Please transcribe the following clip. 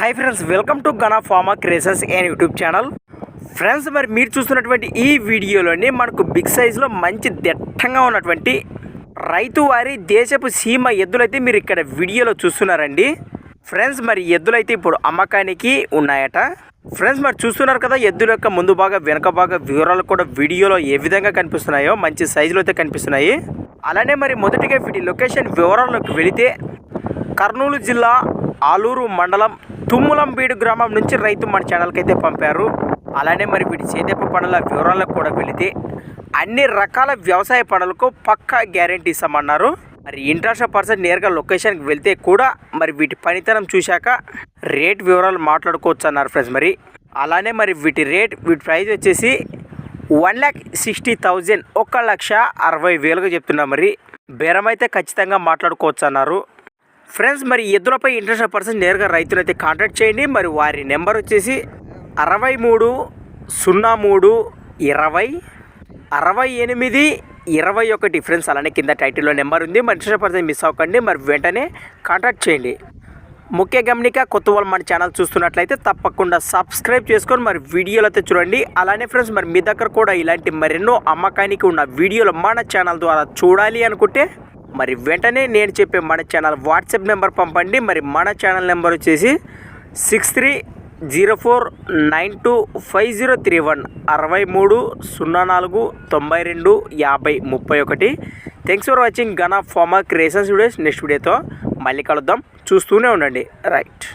Hi friends welcome to Gana pharma creations and YouTube channel friends మరి మీరు చూస్తున్నటువంటి ఈ వీడియోలోని మనకు బిగ్ సైజులో మంచి దట్టంగా ఉన్నటువంటి రైతు వారి దేశపు సీమ ఎద్దులైతే మీరు ఇక్కడ వీడియోలో చూస్తున్నారండి. ఫ్రెండ్స్ మరి ఎద్దులైతే ఇప్పుడు అమ్మకానికి ఉన్నాయట. ఫ్రెండ్స్ మరి చూస్తున్నారు కదా ఎద్దుల యొక్క ముందు భాగ వెనక భాగ వివరాలు కూడా వీడియోలో ఏ విధంగా కనిపిస్తున్నాయో మంచి సైజులో అయితే కనిపిస్తున్నాయి. అలానే మరి మొదటిగా వీటి లొకేషన్ వివరాల్లోకి వెళితే కర్నూలు జిల్లా ఆలూరు మండలం తుమ్ములంబీడు గ్రామం నుంచి రైతు మన ఛానల్కి అయితే పంపారు. అలానే మరి వీటి సేద్యపు పనుల వివరాలకు కూడా వెళితే అన్ని రకాల వ్యవసాయ పనులకు పక్కా గ్యారెంటీ ఇస్తామన్నారు. మరి ఇంట్రెస్ట్ పర్సన్ నేరుగా లొకేషన్కి వెళ్తే కూడా మరి వీటి పనితనం చూశాక రేట్ వివరాలు మాట్లాడుకోవచ్చు అన్నారు ఫ్రెండ్స్ మరి. అలానే మరి వీటి రేట్ వీటి ప్రైస్ వచ్చేసి వన్ ల్యాక్ సిక్స్టీ థౌజండ్ ఒక లక్ష అరవై వేలుగా చెప్తున్నా మరి. బేరం అయితే ఖచ్చితంగా మాట్లాడుకోవచ్చు అన్నారు. ఫ్రెండ్స్ మరి ఎద్దులపై ఇంట్రెస్ట్ పర్సన్ నేరుగా రైతులైతే కాంటాక్ట్ చేయండి. మరి వారి నెంబర్ వచ్చేసి అరవై మూడు సున్నా మూడు ఇరవై అరవై ఎనిమిది ఇరవై ఒకటి. ఫ్రెండ్స్ అలానే కింద టైటిల్లో నెంబర్ ఉంది. మరి ఇంట్రెస్ట్ పర్సన్ మిస్ అవ్వకండి. మరి వెంటనే కాంటాక్ట్ చేయండి. ముఖ్య గమనిక కొత్త వాళ్ళు మన ఛానల్ చూస్తున్నట్లయితే తప్పకుండా సబ్స్క్రైబ్ చేసుకొని మరి వీడియోలు అయితే చూడండి. అలానే ఫ్రెండ్స్ మరి మీ దగ్గర కూడా ఇలాంటి మరెన్నో అమ్మకానికి ఉన్న వీడియోలు మన ఛానల్ ద్వారా చూడాలి అనుకుంటే మరి వెంటనే నేను చెప్పే మన ఛానల్ వాట్సాప్ నెంబర్ పంపండి. మరి మన ఛానల్ నెంబర్ వచ్చేసి six three zero four nine two five zero three one అరవై మూడు సున్నా నాలుగు తొంభై రెండు యాభై ముప్పై ఒకటి. Thanks for watching Gana pharma creations videos next వీడియోతో మళ్ళీ కలుద్దాం. చూస్తూనే ఉండండి. రైట్